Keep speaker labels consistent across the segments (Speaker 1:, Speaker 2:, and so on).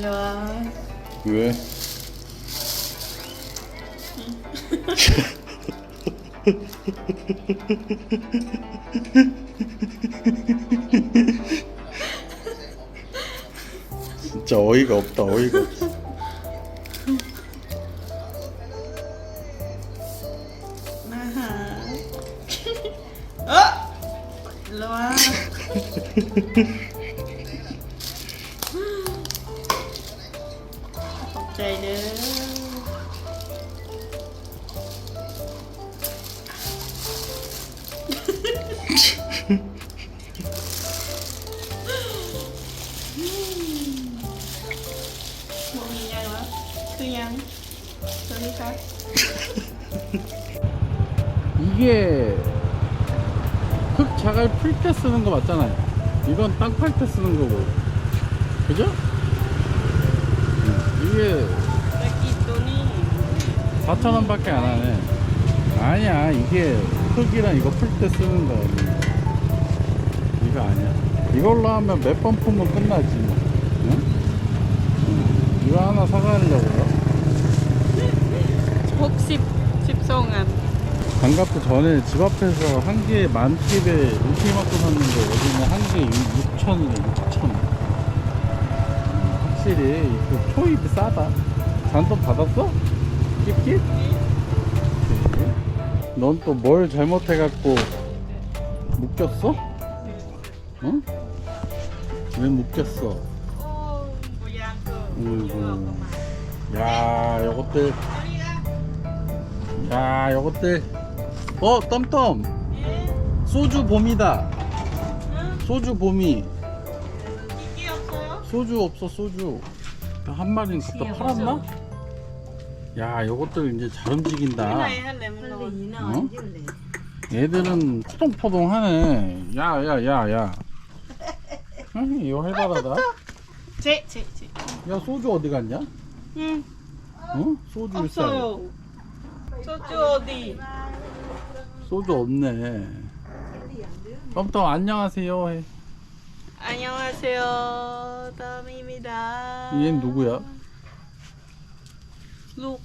Speaker 1: 일로 와.
Speaker 2: 왜? 진짜 어이가 없다 어이가 없어
Speaker 1: 짜이는 음. 그..
Speaker 2: 이게 흙 자갈 풀 때 쓰는 거 맞잖아요. 이건 땅 팔 때 쓰는 거고. 그죠? 이게 4,000원 밖에 안 하네. 아니야 이게 흙이랑 이거 풀 때 쓰는 거. 이거 아니야. 이걸로 하면 몇 번 품면 끝나지 뭐. 응? 응. 이거 하나 사가려고요?
Speaker 1: 혹시
Speaker 2: 집성한 반갑고 전에 집 앞에서 한 개에 만 집에 이렇게 맞고 샀는데 여기는 한 개에 6천이래 6천. 확실히 그 초입이 싸다 잔돈 받았어? 깁깁? 네. 넌또 뭘 잘못해갖고 묶였어? 응? 왜 묶였어? 어이구 야 요것들 야 요것들 어 덤덤 소주 봄이다 소주 봄이 소주 없어 소주. 한 마리는 갖다 네, 팔았나? 야 이것들 이제 잘 움직인다.
Speaker 1: 네
Speaker 2: 어? 얘들은 포동포동하네. 야야야야. 응? 이거 해달하다.
Speaker 1: 제, 제, 제.
Speaker 2: 야 소주 어디 갔냐?
Speaker 1: 응.
Speaker 2: 어? 소주
Speaker 1: 없어요. 소주 어디?
Speaker 2: 소주 없네. 깜깜 안녕하세요.
Speaker 1: 안녕하세요. 다미입니다.
Speaker 2: 얘 누구야?
Speaker 1: 룩.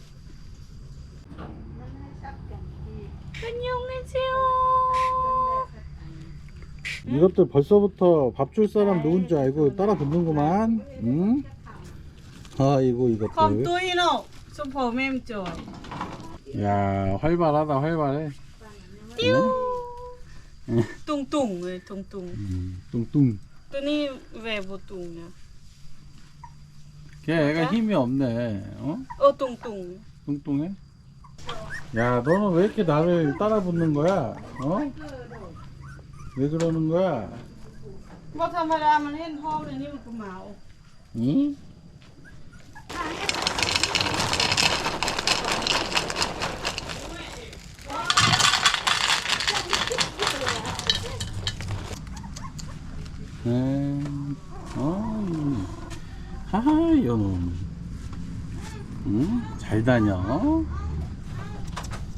Speaker 1: 안녕하세요.
Speaker 2: 이것들 벌써부터 밥 줄 사람 누군지 알고 따라 붙는구만. 응? 아이고 이것들.
Speaker 1: 또이노 슈퍼 맴죠.
Speaker 2: 야 활발하다 활발해.
Speaker 1: 띠우. 뚱뚱 뚱뚱.
Speaker 2: 음, 뚱뚱.
Speaker 1: ตัวนี้แหวบตุงนะ
Speaker 2: 걔 애가 힘이 없네 어?
Speaker 1: โอ้ตุงตุง
Speaker 2: 뚱뚱해? 야 너는 왜 이렇게 나를 따라 붙는 거야? 어? 왜 그러는 거야?
Speaker 1: บ่ธรรมดามันเห็นห้องเลยนี่มันก็เมา
Speaker 2: 응? 음, 어이, 하하, 요놈. 응? 잘 다녀.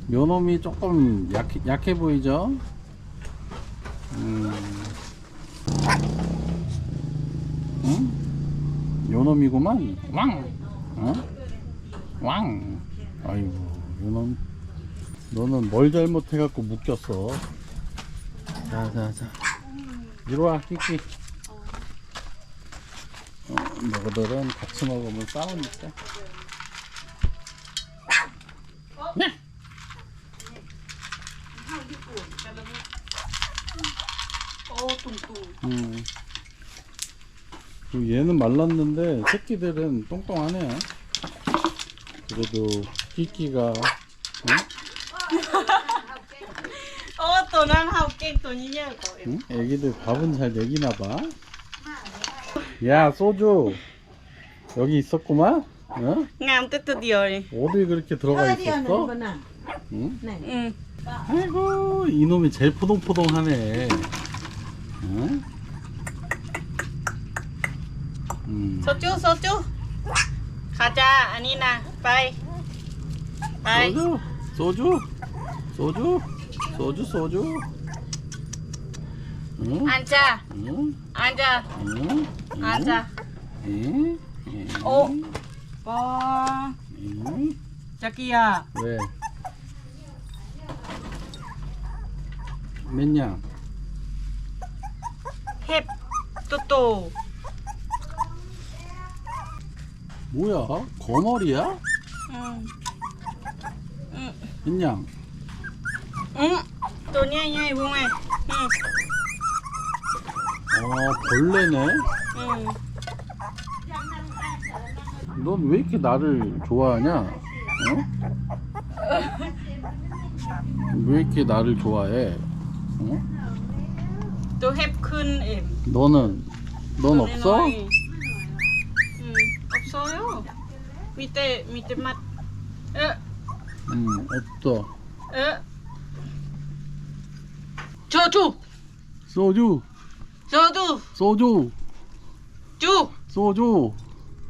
Speaker 2: 요놈이 조금 약해, 약해 보이죠? 음. 응? 요놈이구만. 왕! 어? 왕! 아이고, 요놈. 너는 뭘 잘못해갖고 묶였어. 자, 자, 자. 이리와 끼끼. 어, 너희들은 같이 먹으면 싸우니까. 음. 얘는 말랐는데 새끼들은 똥똥하네. 그래도 끼끼가 응?
Speaker 1: โอ้ตัวนั้นเฮาเก่งตัวนี้เยอะกว่าเอง
Speaker 2: 응? 애기들 밥은 잘 먹이나 봐. 야 소주 여기 있었구만. 어?
Speaker 1: งามแต่ตัวเดียวเลย
Speaker 2: 어디 그렇게 들어가 있었어? 응?
Speaker 1: อืม
Speaker 2: 아이고 이놈이 제일 포동포동하네. 응? 음.
Speaker 1: โซจูโซจูขาจาอันนี้นะไปไป
Speaker 2: 소주? 소주? 소주? 소주 소주 응?
Speaker 1: 앉아
Speaker 2: 응?
Speaker 1: 앉아
Speaker 2: 응?
Speaker 1: 앉아 응?
Speaker 2: 응?
Speaker 1: 어? 자기야
Speaker 2: 왜? 몇냐?
Speaker 1: 햅 또또
Speaker 2: 뭐야? 거머리야?
Speaker 1: 응. 응.
Speaker 2: 몇냥?
Speaker 1: 응.
Speaker 2: 어 벌레네?
Speaker 1: 응.
Speaker 2: 넌왜 이렇게 나를 좋아하냐? 어? 왜 이렇게 나를 좋아해? 어?
Speaker 1: 또 햅큰 em
Speaker 2: 너는
Speaker 1: 넌또
Speaker 2: 없어?
Speaker 1: 응. 없어요 밑에 밑에 맛 어?
Speaker 2: 응 없어
Speaker 1: 어? 저주.
Speaker 2: 소주.
Speaker 1: 저주.
Speaker 2: 소주.
Speaker 1: 주.
Speaker 2: 소주.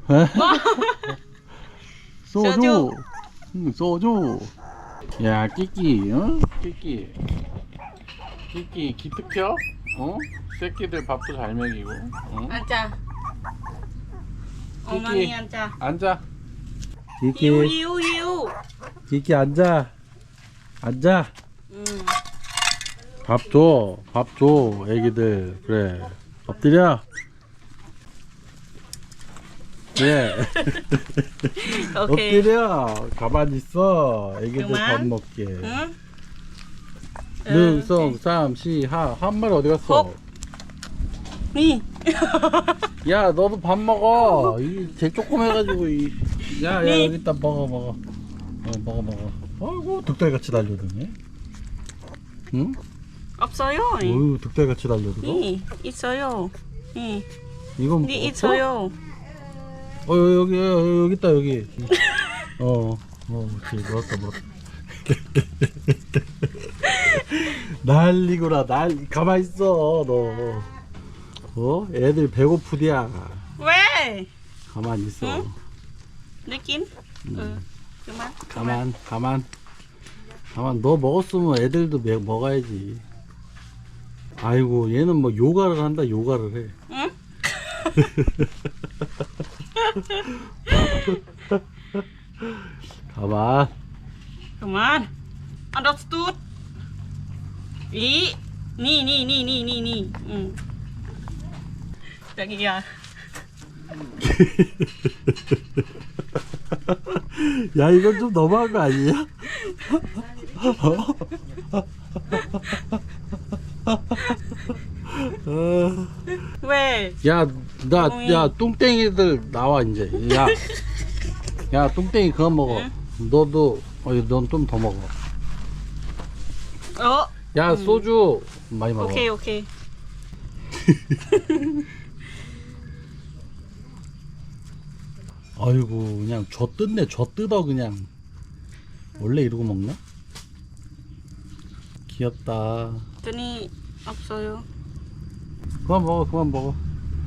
Speaker 2: 에? 소주.
Speaker 1: 소주.
Speaker 2: 응, 소주. 야 끼끼 어? 끼끼. 끼끼 기특혀? 어? 새끼들 밥도 잘 먹이고 어?
Speaker 1: 앉아. 어머니 앉아.
Speaker 2: 앉아.
Speaker 1: hiu hiu hiu
Speaker 2: 끼끼 앉아. 앉아.
Speaker 1: 응.
Speaker 2: 밥 줘, 밥 줘, 애기들. 그래. 엎드려.
Speaker 1: 오케이
Speaker 2: 엎드려. 가만히 있어. 애기들
Speaker 1: 그만.
Speaker 2: 밥 먹게.
Speaker 1: 응?
Speaker 2: 능성, 삼, 시, 하. 한 마리 어디 갔어?
Speaker 1: 헉. 니
Speaker 2: 야, 너도 밥 먹어. 이, 제 조그매가지고, 이. 야, 야,
Speaker 1: 네.
Speaker 2: 여기 있다. 먹어, 먹어. 어, 먹어, 먹어. 아이고, 득달같이 달려드네. 응?
Speaker 1: 없어요?
Speaker 2: 어휴, 득달같이 달려들어.
Speaker 1: 니 있어요. 니
Speaker 2: 이건
Speaker 1: 니
Speaker 2: 없어?
Speaker 1: 있어요.
Speaker 2: 어 여기 여기, 여기 있다 여기. 어, 어 그렇지 먹었다 먹었다. 난리구나 난 가만 있어 너. 어? 애들 배고프디야.
Speaker 1: 왜?
Speaker 2: 가만 있어.
Speaker 1: 응? 느낌? 응. 그만
Speaker 2: 가만 가만. 가만 너 먹었으면 애들도 매, 먹어야지 아이고 얘는 뭐 요가를 한다 요가를 해.
Speaker 1: 응?
Speaker 2: 가만
Speaker 1: 그만. understood. 이니니니니 니니. 응. 자기야.
Speaker 2: 야 이건 좀 너무한 거 아니야? 어?
Speaker 1: 왜
Speaker 2: 야, 나,
Speaker 1: 어이.
Speaker 2: 야, 뚱땡이들 나와 이제. 야, 야, 뚱땡이 그거 먹어. 너도, 어, 넌좀 더 먹어.
Speaker 1: 어
Speaker 2: 야, 소주 많이 먹어.
Speaker 1: 오케이 오케이
Speaker 2: 아이고, 그냥 저 뜯네, 저 뜯어 그냥. 원래 이러고 먹나? 귀엽다.
Speaker 1: 돈이 없어요
Speaker 2: 그만 먹어, 그만 먹어.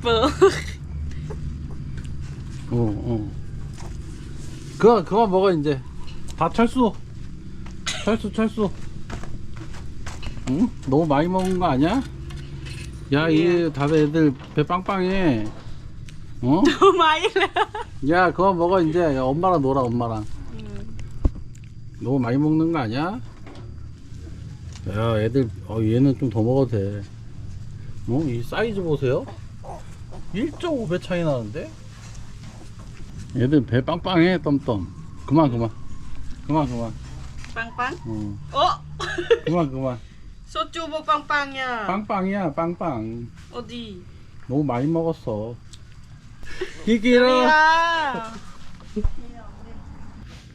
Speaker 1: 뭐
Speaker 2: 어, 어. 그만, 그만 먹어, 이제. 다 철수. 철수, 철수. 응? 너무 많이 먹은 거 아니야? 야, 이 다들 애들 배 빵빵해. 어?
Speaker 1: 너무 많이
Speaker 2: 야, 그만 먹어, 이제. 야, 엄마랑 놀아, 엄마랑.
Speaker 1: 음.
Speaker 2: 너무 많이 먹는 거 아니야? 야, 애들, 어, 얘는 좀 더 먹어도 돼. 어? 이 사이즈 보세요. 1.5배 차이 나는데? 애들 배 빵빵해, 덤덤. 그만, 그만. 그만, 그만.
Speaker 1: 빵빵
Speaker 2: 어,
Speaker 1: 어
Speaker 2: 그만, 그만.
Speaker 1: 소주 뭐 빵빵이야
Speaker 2: 빵빵이야, 빵빵.
Speaker 1: 어디
Speaker 2: 너무 많이 먹었어.
Speaker 1: 야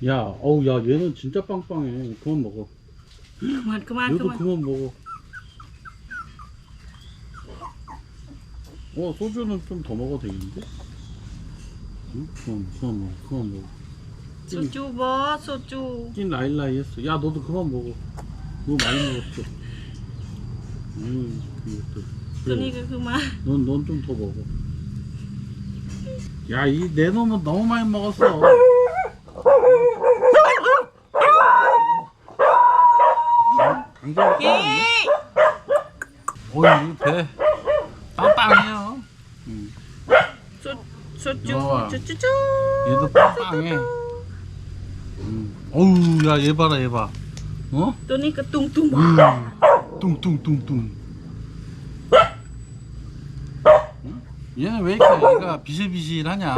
Speaker 2: 야, 어우, 야, 얘는 진짜 빵빵해. 그만 먹어.
Speaker 1: 그만 그만
Speaker 2: 얘도
Speaker 1: 그만
Speaker 2: 그만 먹어. 어, 소주는 좀 더 먹어도 되겠는데? 응? 그만, 그만 먹어, 그만 먹어.
Speaker 1: 소주 뭐 소주
Speaker 2: 찐 라일라이 했어. 야, 너도 그만 먹어. 너무 많이 먹었어. 음, 이것도.
Speaker 1: 돈이 그 그만
Speaker 2: 넌, 넌 좀 더 먹어. 야, 이 내 놈은 너무 많이 먹었어. 강제로
Speaker 1: 예
Speaker 2: 어이, 배 빵빵해요.
Speaker 1: 소 소쭈
Speaker 2: 우와.
Speaker 1: 쭈쭈.
Speaker 2: 얘도 빵빵해. 음. 어우, 야, 얘 봐라, 얘 봐. 어?
Speaker 1: 또니까 그 뚱뚱.
Speaker 2: 음. 뚱뚱뚱뚱. 얘는 왜 이렇게 얘가 비실비실하냐?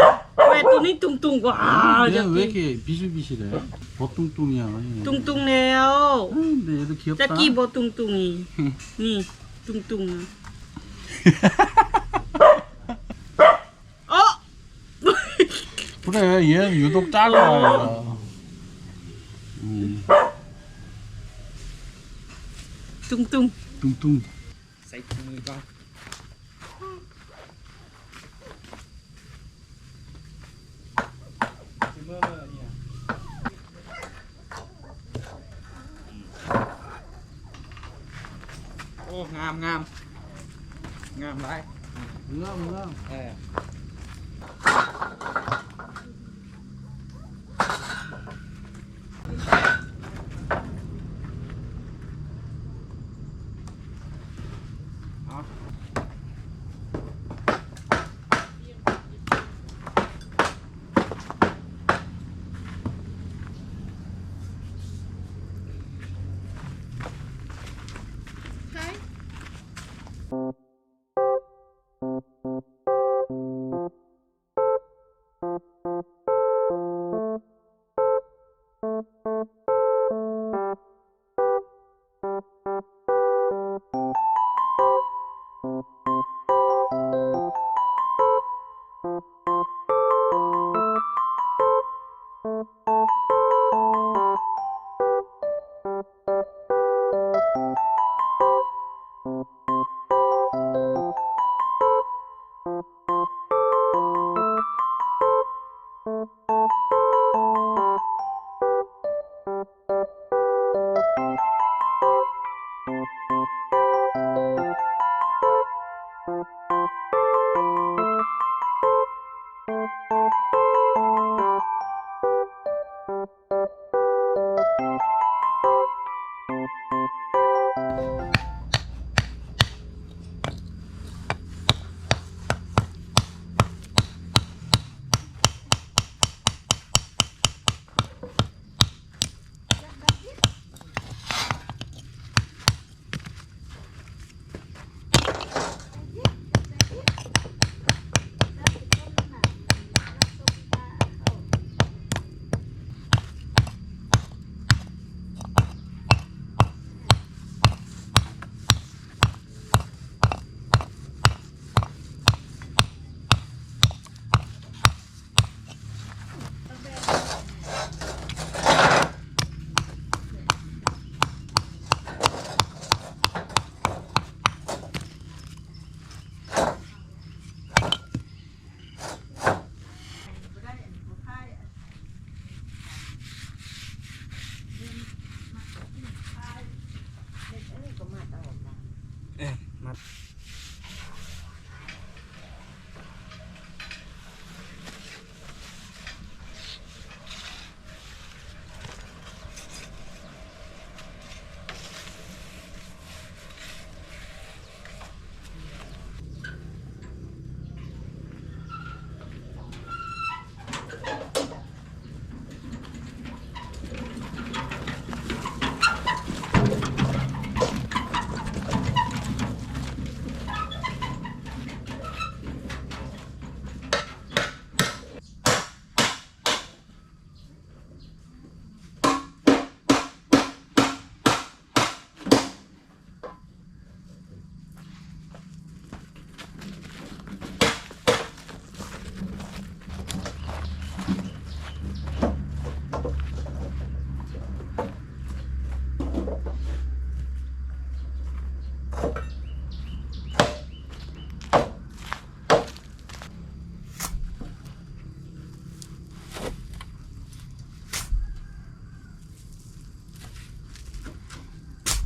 Speaker 1: 왜 또니 뚱뚱? 와, 아,
Speaker 2: 얘는 왜 이렇게 비실비실해? 버뚱뚱이야.
Speaker 1: 뚱뚱해요.
Speaker 2: 음, 근데 얘도 귀엽다.
Speaker 1: 자기 뭐 뚱뚱이. 니 뚱뚱
Speaker 2: 그래 얘는 유독 잘라 음. 뚱뚱 뚱뚱
Speaker 3: 사이트가 ngam ngam ngam lại ngam ngam yeah.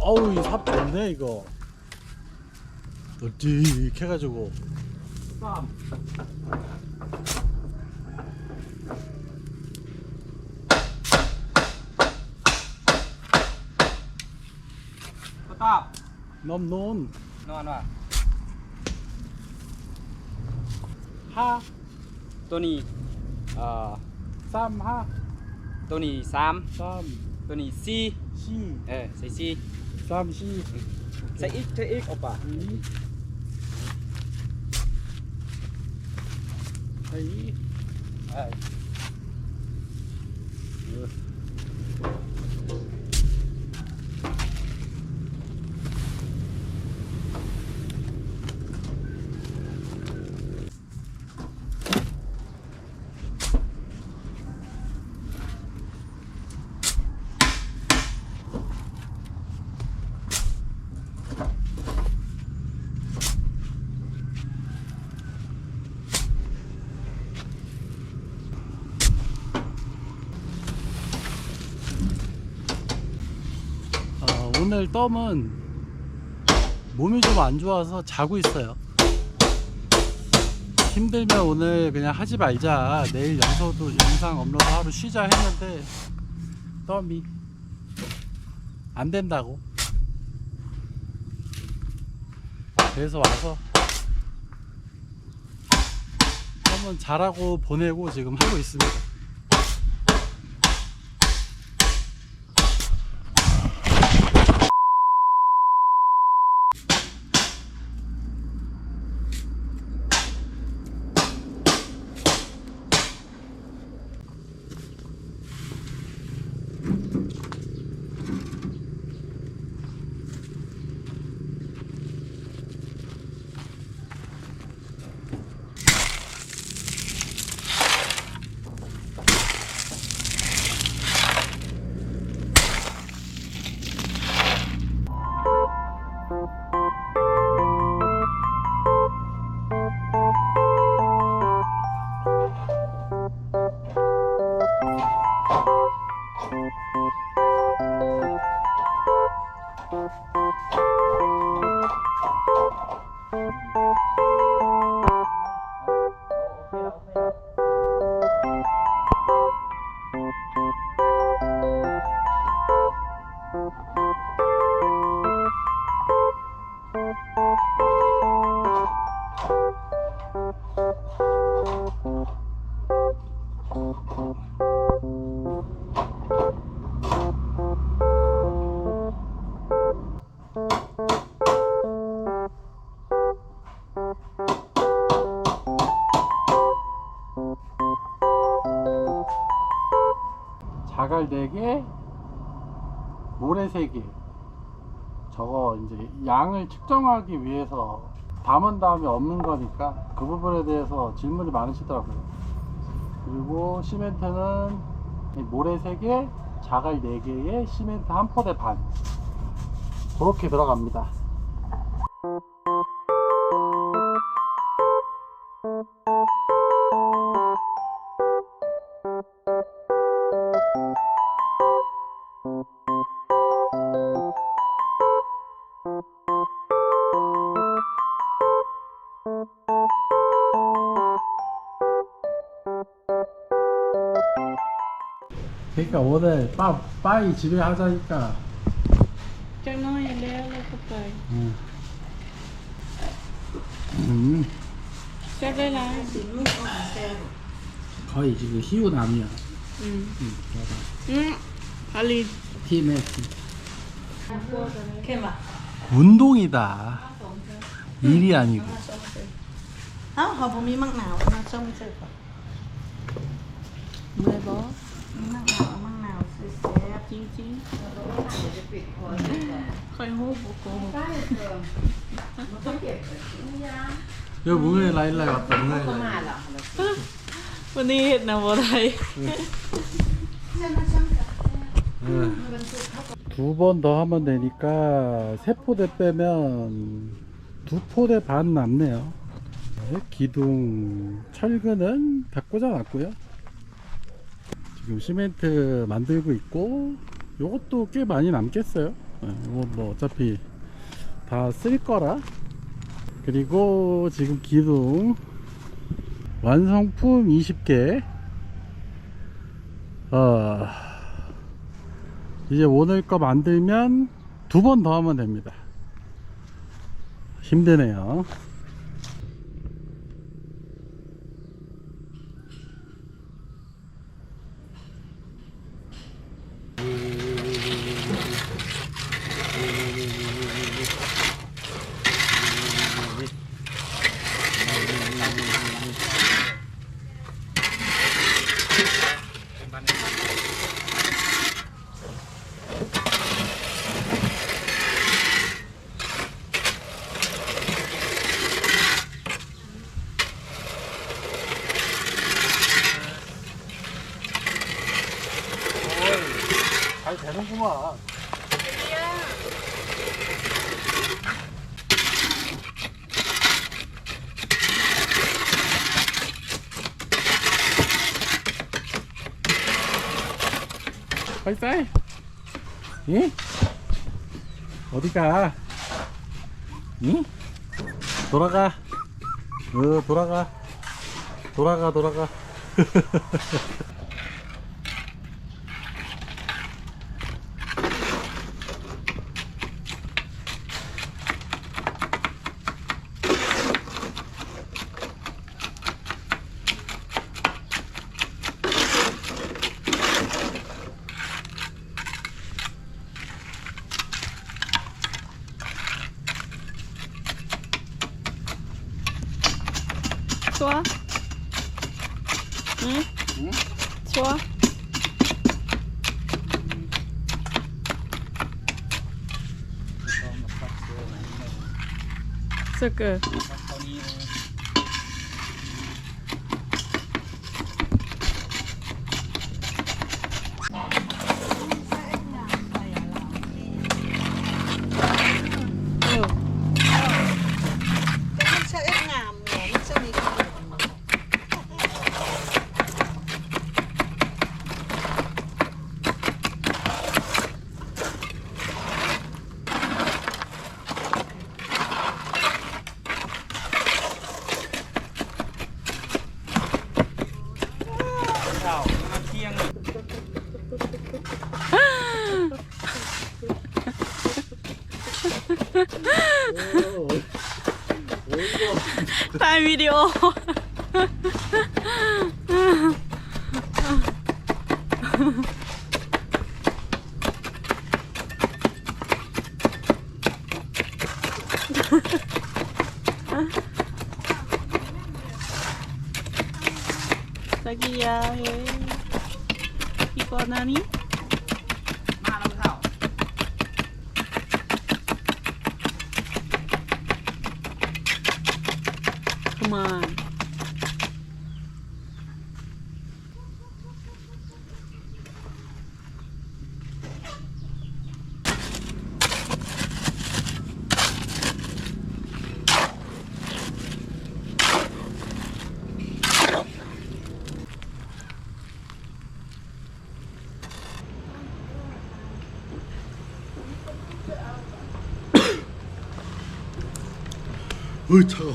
Speaker 2: 어우 이삽 좋네 이거. 널찍 해가지고.
Speaker 3: Stop. 놈놈
Speaker 2: 하.
Speaker 3: Tony.
Speaker 2: 삼하.
Speaker 3: Tony
Speaker 2: 삼.
Speaker 3: ตัวนี้ซี
Speaker 2: สี่
Speaker 3: เออใส่ซีสา
Speaker 2: มซี
Speaker 3: ใส่อีกใส่อีกเอาป่ะ
Speaker 2: ไอ้
Speaker 3: เออ
Speaker 2: 오늘 덤은 몸이 좀 안 좋아서 자고 있어요. 힘들면 오늘 그냥 하지 말자. 내일 영서도 영상 업로드 하루 쉬자 했는데 덤이 안 된다고. 그래서 와서 덤은 잘하고 보내고 지금 하고 있습니다. 4개, 모래 3개. 저거 이제 양을 측정하기 위해서 담은 다음에 없는 거니까 그 부분에 대해서 질문이 많으시더라고요. 그리고 시멘트는 이 모래 3개, 자갈 4개에 시멘트 한 포대 반. 그렇게 들어갑니다. 그러니까 오늘 빠, 빠이 집에 하자니까
Speaker 1: Eu não ele ela, papai.
Speaker 2: 음. 음,
Speaker 1: Você vai lá.
Speaker 2: 거의 지금 희우남이야
Speaker 1: 응. 음.
Speaker 2: 음. 봐봐.
Speaker 1: อืมผลิต
Speaker 2: 팀의 팀. 운동이다 일이 아니고
Speaker 4: เอ้าเขาบ่มีมังนาวมาส้มเสิร์ฟก่อน
Speaker 1: เมื่อยบ่
Speaker 4: มีมังนาวเอามังนาวซื้อแซ่บ
Speaker 1: จริงๆค่อยฮู้บ่โกหก
Speaker 2: 여기 문에 라일라이 왔다 문에 라일라이
Speaker 1: วันนี้เฮ็ดนะบ่ได้
Speaker 2: 두 번 더 하면 되니까 세 포대 빼면 두 포대 반 남네요. 네, 기둥 철근은 다 꽂아놨고요. 지금 시멘트 만들고 있고 요것도 꽤 많이 남겠어요. 네, 이거 뭐 어차피 다 쓸 거라. 그리고 지금 기둥 완성품 20개. 어, 이제 오늘 거 만들면 두 번 더 하면 됩니다. 힘드네요. 잘 되는구만. 빠이빠이. 응? 어디가? 응? 돌아가. 어, 돌아가. 돌아가, 돌아가.
Speaker 1: 좋아? 응?
Speaker 2: 응?
Speaker 1: 좋아? 스크 Ừ. 타임 비 디오 자기야 해 이거 나니?
Speaker 3: Ma làm thảo.
Speaker 1: 그만
Speaker 2: 으이, 차가.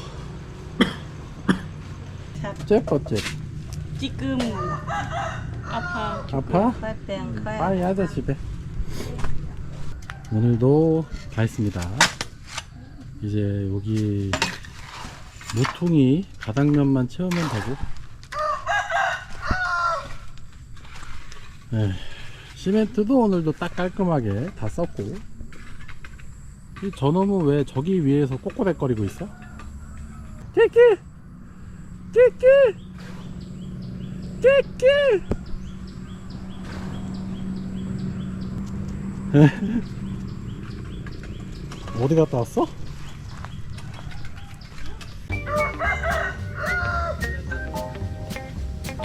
Speaker 2: 째뻐, 째.
Speaker 1: 지금 아파
Speaker 2: 아파?
Speaker 4: khoai
Speaker 2: 빨리 하자, 집에. 오늘도 다 했습니다. 이제 여기 무퉁이 바닥면만 채우면 되고. 에 시멘트도 오늘도 딱 깔끔하게 다 썼고. 이 저놈은 왜 저기 위에서 꼬꼬대거리고 있어? 끼끼! 끼끼! 끼끼! 어디 갔다 왔어?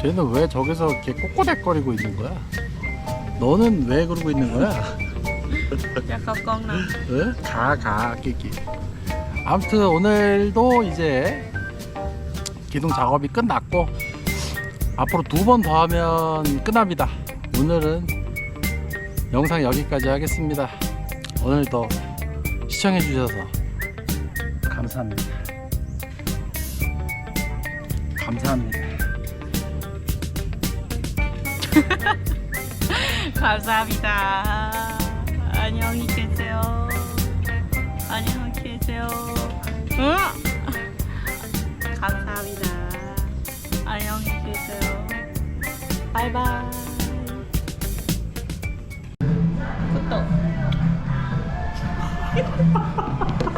Speaker 2: 쟤는 왜 저기서 이렇게 꼬꼬대거리고 있는 거야? 너는 왜 그러고 있는 거야?
Speaker 1: 약간 ကော나
Speaker 2: 응? 가, 가, 끼끼. 아무튼 오늘도 이제 기둥 작업이 끝났고 앞으로 두 번 더 하면 끝납니다. 오늘은 영상 여기까지 하겠습니다. 오늘도 시청해 주셔서 감사합니다. 감사합니다.
Speaker 1: 감사합니다. 안녕히 계세요. 계세요. 응? 감사합니다. 안녕히 계세요. 바이바이. 구독.